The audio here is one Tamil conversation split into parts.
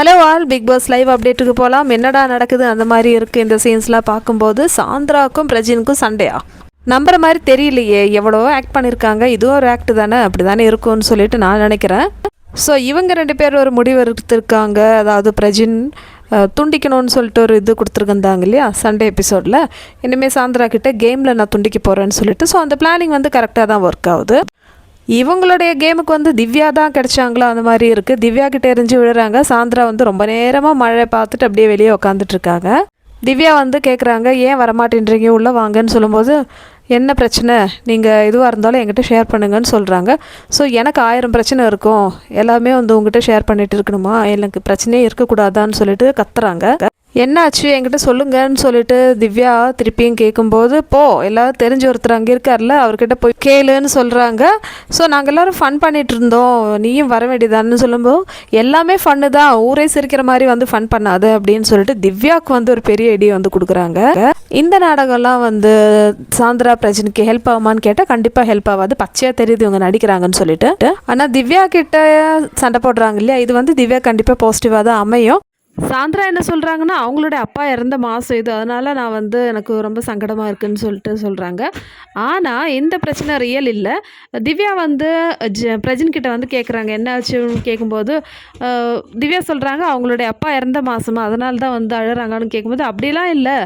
Hello all big boss live அப்டேட்டுக்கு போகலாம் என்னடா நடக்குது? அந்த மாதிரி இருக்குது இந்த சீன்ஸ்லாம் பார்க்கும்போது சாந்திராக்கும் பிரஜினுக்கும் சண்டையா? நம்புற மாதிரி தெரியலையே. எவ்வளோ ஆக்ட் பண்ணியிருக்காங்க இதுவும் ஒரு ஆக்ட் தானே? அப்படி தானே இருக்கும்னு சொல்லிட்டு நான் நினைக்கிறேன். ஸோ இவங்க ரெண்டு பேர் ஒரு முடிவு எடுத்திருக்காங்க. அதாவது பிரஜின் துண்டிக்கணும்னு சொல்லிட்டு ஒரு இது கொடுத்துருக்கந்தாங்க இல்லையா? சண்டே எபிசோடில் இனிமேல் சாந்திரா கிட்டே கேமில் நான் துண்டிக்க போகிறேன்னு சொல்லிட்டு. ஸோ அந்த பிளானிங் வந்து கரெக்டாக தான் ஒர்க் ஆகுது. இவங்களுடைய கேமுக்கு வந்து திவ்யா தான் கிடைச்சாங்களோ? அந்த மாதிரி இருக்குது திவ்யா கிட்ட எரிஞ்சு விழுறாங்க. சாந்திரா வந்து ரொம்ப நேரமாக மழை பார்த்துட்டு அப்படியே வெளியே உட்காந்துட்ருக்காங்க திவ்யா வந்து கேட்குறாங்க ஏன் வரமாட்டேன்றீங்க? உள்ளே வாங்கன்னு சொல்லும்போது என்ன பிரச்சனை? நீங்கள் எதுவாக இருந்தாலும் என்கிட்ட ஷேர் பண்ணுங்கன்னு சொல்கிறாங்க ஸோ எனக்கு ஆயிரம் பிரச்சனை இருக்கும். எல்லாமே வந்து உங்ககிட்ட ஷேர் பண்ணிகிட்டு இருக்கணுமா? எனக்கு பிரச்சனையே இருக்கக்கூடாதான்னு சொல்லிட்டு கத்துறாங்க. என்னாச்சு? என்கிட்ட சொல்லுங்கன்னு சொல்லிட்டு திவ்யா திருப்பியும் கேட்கும்போது போ எல்லாரும் தெரிஞ்ச ஒருத்தர் அங்கே இருக்கார்ல அவர்கிட்ட போய் கேளுன்னு சொல்கிறாங்க ஸோ நாங்கள் எல்லாரும் ஃபன் பண்ணிட்டு இருந்தோம். நீயும் வர வேண்டியதான்னு சொல்லும்போது எல்லாமே ஃபன்னு தான். ஊரே சிரிக்கிற மாதிரி வந்து ஃபன் பண்ணாது அப்படின்னு சொல்லிட்டு திவ்யாவுக்கு வந்து ஒரு பெரிய ஐடியா வந்து கொடுக்குறாங்க. இந்த நாடகம்லாம் வந்து சாந்திரா பிரஜனுக்கு ஹெல்ப் ஆகுமான்னு கேட்டால் கண்டிப்பாக ஹெல்ப் ஆகாது. பச்சையாக தெரியுது இவங்க நடிக்கிறாங்கன்னு சொல்லிட்டு. ஆனால் திவ்யா கிட்ட சண்டை போடுறாங்க இல்லையா? இது வந்து திவ்யா கண்டிப்பாக பாசிட்டிவாக தான் அமையும். சாந்திரா என்ன சொல்கிறாங்கன்னா அவங்களுடைய அப்பா இறந்த மாதம் இது. அதனால் நான் வந்து எனக்கு ரொம்ப சங்கடமாக இருக்குதுன்னு சொல்லிட்டு சொல்கிறாங்க ஆனால் இந்த பிரச்சனை ரியல் இல்லை. திவ்யா வந்து ஜ பிரஜன்கிட்ட வந்து கேட்குறாங்க என்ன ஆச்சுன்னு கேட்கும்போது திவ்யா சொல்கிறாங்க அவங்களுடைய அப்பா இறந்த மாதமாக அதனால தான் வந்து அழுறாங்கன்னு கேட்கும்போது அப்படிலாம் இல்லை.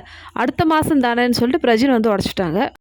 அடுத்த மாதம் தானேன்னு சொல்லிட்டு பிரஜின் வந்து உடச்சிட்டாங்க.